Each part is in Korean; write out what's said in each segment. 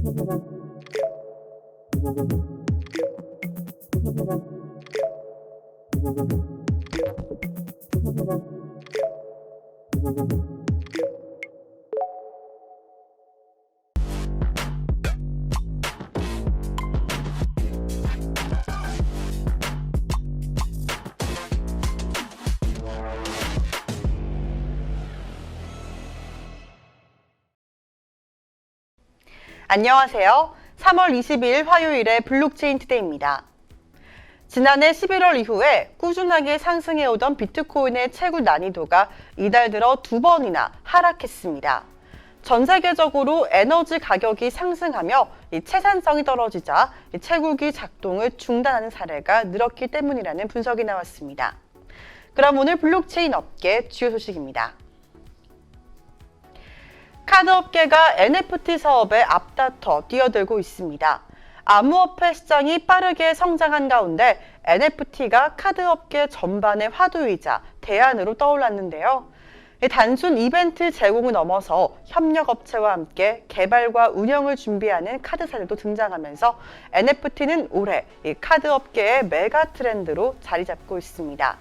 Thank you. 안녕하세요. 3월 22일 화요일의 블록체인 투데이입니다. 지난해 11월 이후에 꾸준하게 상승해오던 비트코인의 채굴 난이도가 이달 들어 두 번이나 하락했습니다. 전 세계적으로 에너지 가격이 상승하며 이 채산성이 떨어지자 이 채굴기 작동을 중단하는 사례가 늘었기 때문이라는 분석이 나왔습니다. 그럼 오늘 블록체인 업계 주요 소식입니다. 카드 업계가 NFT 사업에 앞다퉈 뛰어들고 있습니다. 암호화폐 시장이 빠르게 성장한 가운데 NFT가 카드 업계 전반의 화두이자 대안으로 떠올랐는데요. 이 단순 이벤트 제공을 넘어서 협력업체와 함께 개발과 운영을 준비하는 카드사들도 등장하면서 NFT는 올해 이 카드 업계의 메가 트렌드로 자리 잡고 있습니다.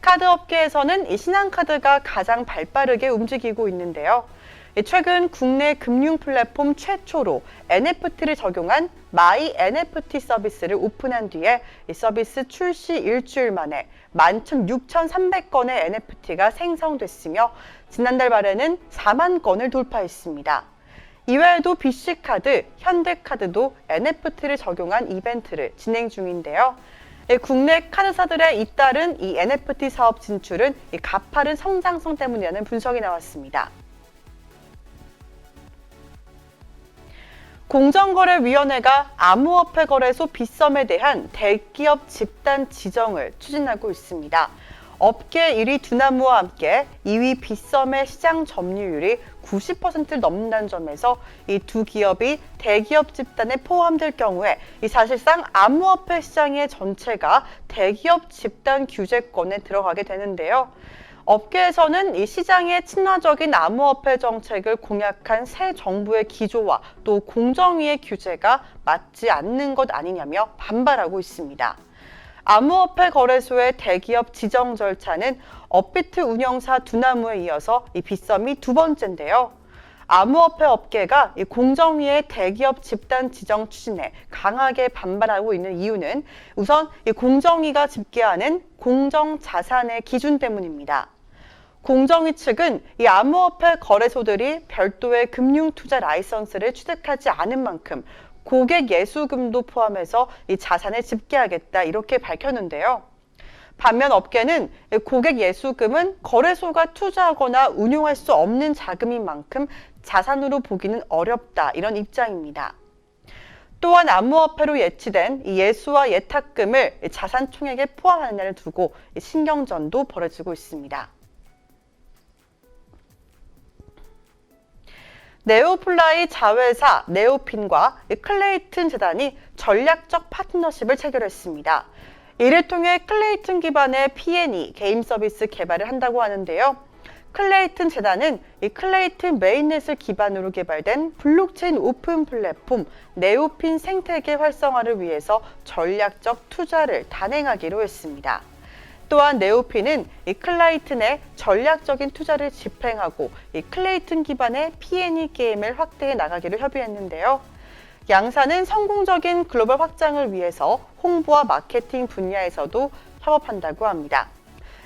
카드 업계에서는 이 신한카드가 가장 발빠르게 움직이고 있는데요. 최근 국내 금융 플랫폼 최초로 NFT를 적용한 마이 NFT 서비스를 오픈한 뒤에 이 서비스 출시 일주일 만에 11,6,300건의 NFT가 생성됐으며 지난달 말에는 4만 건을 돌파했습니다. 이외에도 BC카드, 현대카드도 NFT를 적용한 이벤트를 진행 중인데요. 예, 국내 카드사들의 잇따른 이 NFT 사업 진출은 이 가파른 성장성 때문이라는 분석이 나왔습니다. 공정거래위원회가 암호화폐 거래소 빗썸에 대한 대기업 집단 지정을 추진하고 있습니다. 업계 1위 두나무와 함께 2위 빗썸의 시장 점유율이 90%를 넘는다는 점에서 이 두 기업이 대기업 집단에 포함될 경우에 이 사실상 암호화폐 시장의 전체가 대기업 집단 규제권에 들어가게 되는데요. 업계에서는 이 시장의 친화적인 암호화폐 정책을 공약한 새 정부의 기조와 또 공정위의 규제가 맞지 않는 것 아니냐며 반발하고 있습니다. 암호화폐 거래소의 대기업 지정 절차는 업비트 운영사 두나무에 이어서 이 빗썸이 두 번째인데요. 암호화폐 업계가 이 공정위의 대기업 집단 지정 추진에 강하게 반발하고 있는 이유는 우선 이 공정위가 집계하는 공정 자산의 기준 때문입니다. 공정위 측은 이 암호화폐 거래소들이 별도의 금융 투자 라이선스를 취득하지 않은 만큼 고객 예수금도 포함해서 이 자산을 집계하겠다 이렇게 밝혔는데요. 반면 업계는 고객 예수금은 거래소가 투자하거나 운용할 수 없는 자금인 만큼 자산으로 보기는 어렵다 이런 입장입니다. 또한 암호화폐로 예치된 이 예수와 예탁금을 자산 총액에 포함하느냐를 두고 신경전도 벌어지고 있습니다. 네오플라이 자회사 네오핀과 클레이튼 재단이 전략적 파트너십을 체결했습니다. 이를 통해 클레이튼 기반의 P&E 게임 서비스 개발을 한다고 하는데요. 클레이튼 재단은 이 클레이튼 메인넷을 기반으로 개발된 블록체인 오픈 플랫폼 네오핀 생태계 활성화를 위해서 전략적 투자를 단행하기로 했습니다. 또한 네오핀은 이 클라이튼의 전략적인 투자를 집행하고 이 클레이튼 기반의 P&E 게임을 확대해 나가기로 협의했는데요. 양사는 성공적인 글로벌 확장을 위해서 홍보와 마케팅 분야에서도 협업한다고 합니다.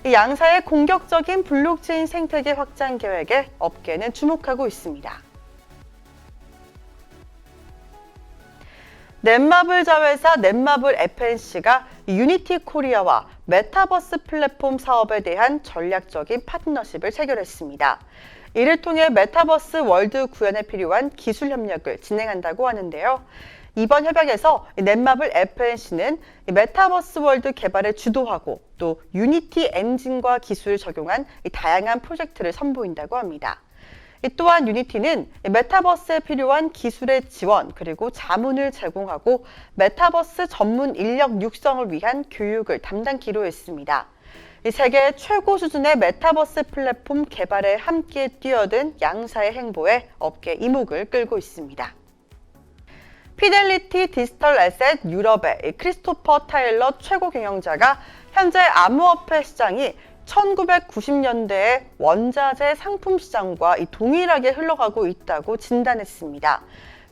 이 양사의 공격적인 블록체인 생태계 확장 계획에 업계는 주목하고 있습니다. 넷마블 자회사 넷마블 FNC가 유니티 코리아와 메타버스 플랫폼 사업에 대한 전략적인 파트너십을 체결했습니다. 이를 통해 메타버스 월드 구현에 필요한 기술 협력을 진행한다고 하는데요. 이번 협약에서 넷마블 FNC는 메타버스 월드 개발을 주도하고 또 유니티 엔진과 기술을 적용한 다양한 프로젝트를 선보인다고 합니다. 또한 유니티는 메타버스에 필요한 기술의 지원 그리고 자문을 제공하고 메타버스 전문 인력 육성을 위한 교육을 담당키로 했습니다. 세계 최고 수준의 메타버스 플랫폼 개발에 함께 뛰어든 양사의 행보에 업계 이목을 끌고 있습니다. 피델리티 디지털 에셋 유럽의 이 크리스토퍼 타일러 최고 경영자가 현재 암호화폐 시장이 1990년대의 원자재 상품 시장과 이 동일하게 흘러가고 있다고 진단했습니다.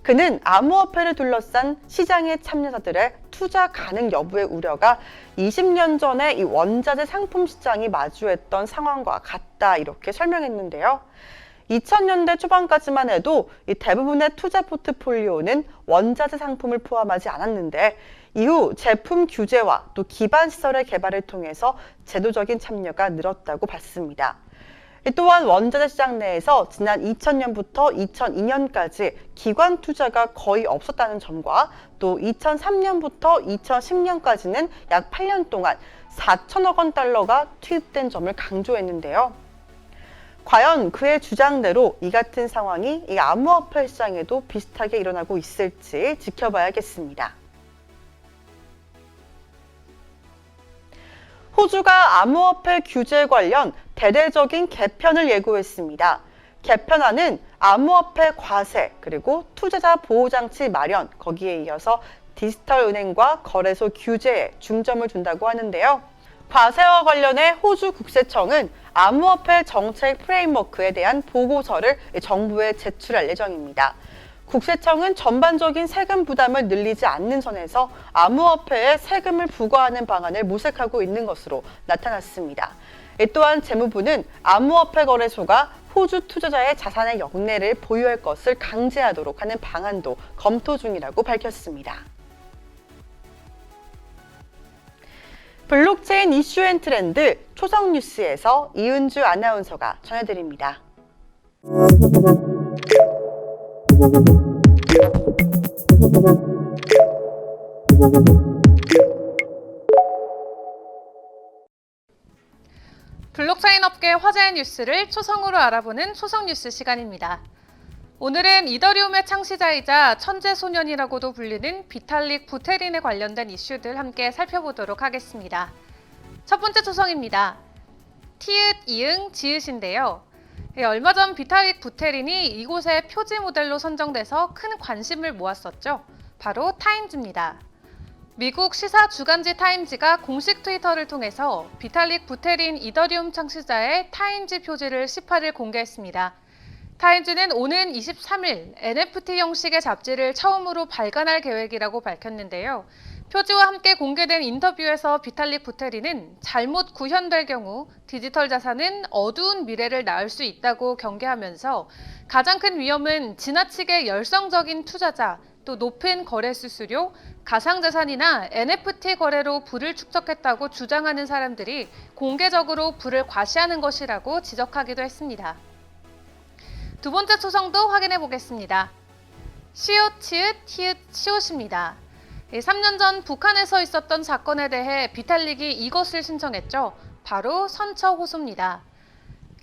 그는 암호화폐를 둘러싼 시장의 참여자들의 투자 가능 여부의 우려가 20년 전에 이 원자재 상품 시장이 마주했던 상황과 같다 이렇게 설명했는데요. 2000년대 초반까지만 해도 이 대부분의 투자 포트폴리오는 원자재 상품을 포함하지 않았는데 이후 제품 규제와 또 기반 시설의 개발을 통해서 제도적인 참여가 늘었다고 봤습니다. 또한 원자재 시장 내에서 지난 2000년부터 2002년까지 기관 투자가 거의 없었다는 점과 또 2003년부터 2010년까지는 약 8년 동안 4천억 원 달러가 투입된 점을 강조했는데요. 과연 그의 주장대로 이 같은 상황이 이 암호화폐 시장에도 비슷하게 일어나고 있을지 지켜봐야겠습니다. 호주가 암호화폐 규제 관련 대대적인 개편을 예고했습니다. 개편안은 암호화폐 과세 그리고 투자자 보호장치 마련 거기에 이어서 디지털 은행과 거래소 규제에 중점을 둔다고 하는데요. 과세와 관련해 호주 국세청은 암호화폐 정책 프레임워크에 대한 보고서를 정부에 제출할 예정입니다. 국세청은 전반적인 세금 부담을 늘리지 않는 선에서 암호화폐에 세금을 부과하는 방안을 모색하고 있는 것으로 나타났습니다. 또한 재무부는 암호화폐 거래소가 호주 투자자의 자산의 영내를 보유할 것을 강제하도록 하는 방안도 검토 중이라고 밝혔습니다. 블록체인 이슈 앤 트렌드 초성 뉴스에서 이은주 아나운서가 전해드립니다. 블록체인 업계 화제의 뉴스를 초성으로 알아보는 초성 뉴스 시간입니다. 오늘은 이더리움의 창시자이자 천재 소년이라고도 불리는 비탈릭 부테린에 관련된 이슈들 함께 살펴보도록 하겠습니다. 첫 번째 초성입니다. 티읕 이응 지읒인데요. 예, 얼마 전 비탈릭 부테린이 이곳의 표지 모델로 선정돼서 큰 관심을 모았었죠. 바로 타임즈입니다. 미국 시사 주간지 타임지가 공식 트위터를 통해서 비탈릭 부테린 이더리움 창시자의 타임지 표지를 18일 공개했습니다. 타임즈는 오는 23일 NFT 형식의 잡지를 처음으로 발간할 계획이라고 밝혔는데요. 표지와 함께 공개된 인터뷰에서 비탈릭 부테린은 잘못 구현될 경우 디지털 자산은 어두운 미래를 낳을 수 있다고 경계하면서 가장 큰 위험은 지나치게 열성적인 투자자, 또 높은 거래 수수료, 가상자산이나 NFT 거래로 부를 축적했다고 주장하는 사람들이 공개적으로 부를 과시하는 것이라고 지적하기도 했습니다. 두 번째 초성도 확인해 보겠습니다. 시옷, 치읓, 티읕, 시옷입니다. 3년 전 북한에서 있었던 사건에 대해 비탈릭이 이것을 신청했죠. 바로 선처 호소입니다.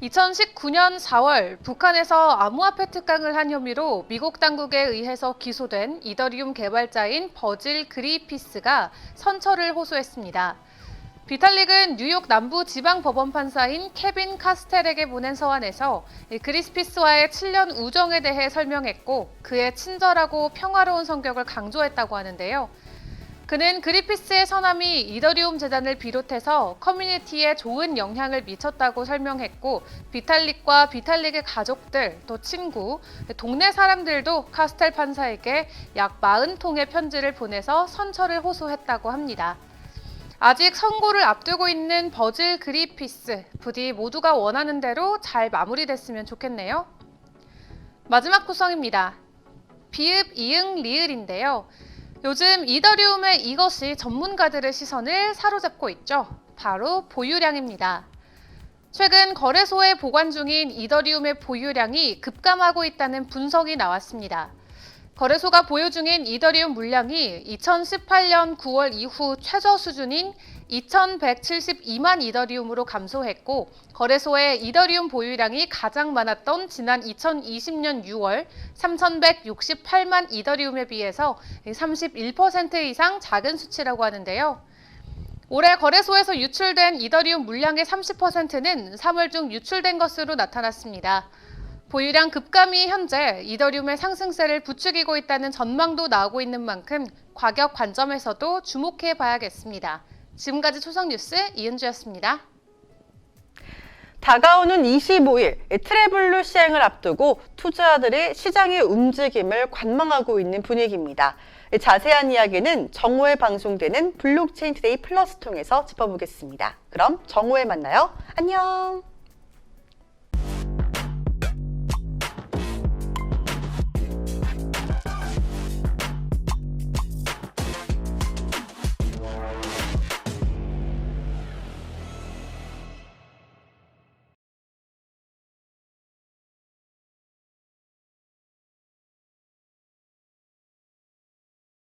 2019년 4월 북한에서 암호화폐 특강을 한 혐의로 미국 당국에 의해서 기소된 이더리움 개발자인 버질 그리피스가 선처를 호소했습니다. 비탈릭은 뉴욕 남부 지방 법원 판사인 케빈 카스텔에게 보낸 서한에서 그리스피스와의 7년 우정에 대해 설명했고 그의 친절하고 평화로운 성격을 강조했다고 하는데요. 그는 그리피스의 선함이 이더리움 재단을 비롯해서 커뮤니티에 좋은 영향을 미쳤다고 설명했고 비탈릭과 비탈릭의 가족들, 또 친구, 동네 사람들도 카스텔 판사에게 약 40통의 편지를 보내서 선처를 호소했다고 합니다. 아직 선고를 앞두고 있는 버질 그리피스, 부디 모두가 원하는 대로 잘 마무리됐으면 좋겠네요. 마지막 구성입니다. 비읍, 이응, 리을인데요. 요즘 이더리움의 이것이 전문가들의 시선을 사로잡고 있죠. 바로 보유량입니다. 최근 거래소에 보관 중인 이더리움의 보유량이 급감하고 있다는 분석이 나왔습니다. 거래소가 보유 중인 이더리움 물량이 2018년 9월 이후 최저 수준인 2172만 이더리움으로 감소했고 거래소의 이더리움 보유량이 가장 많았던 지난 2020년 6월 3168만 이더리움에 비해서 31% 이상 작은 수치라고 하는데요. 올해 거래소에서 유출된 이더리움 물량의 30%는 3월 중 유출된 것으로 나타났습니다. 보유량 급감이 현재 이더리움의 상승세를 부추기고 있다는 전망도 나오고 있는 만큼 가격 관점에서도 주목해 봐야겠습니다. 지금까지 초성 뉴스 이은주였습니다. 다가오는 25일 트래블루 시행을 앞두고 투자자들이 시장의 움직임을 관망하고 있는 분위기입니다. 자세한 이야기는 정오에 방송되는 블록체인 투데이 플러스 통해서 짚어보겠습니다. 그럼 정오에 만나요. 안녕.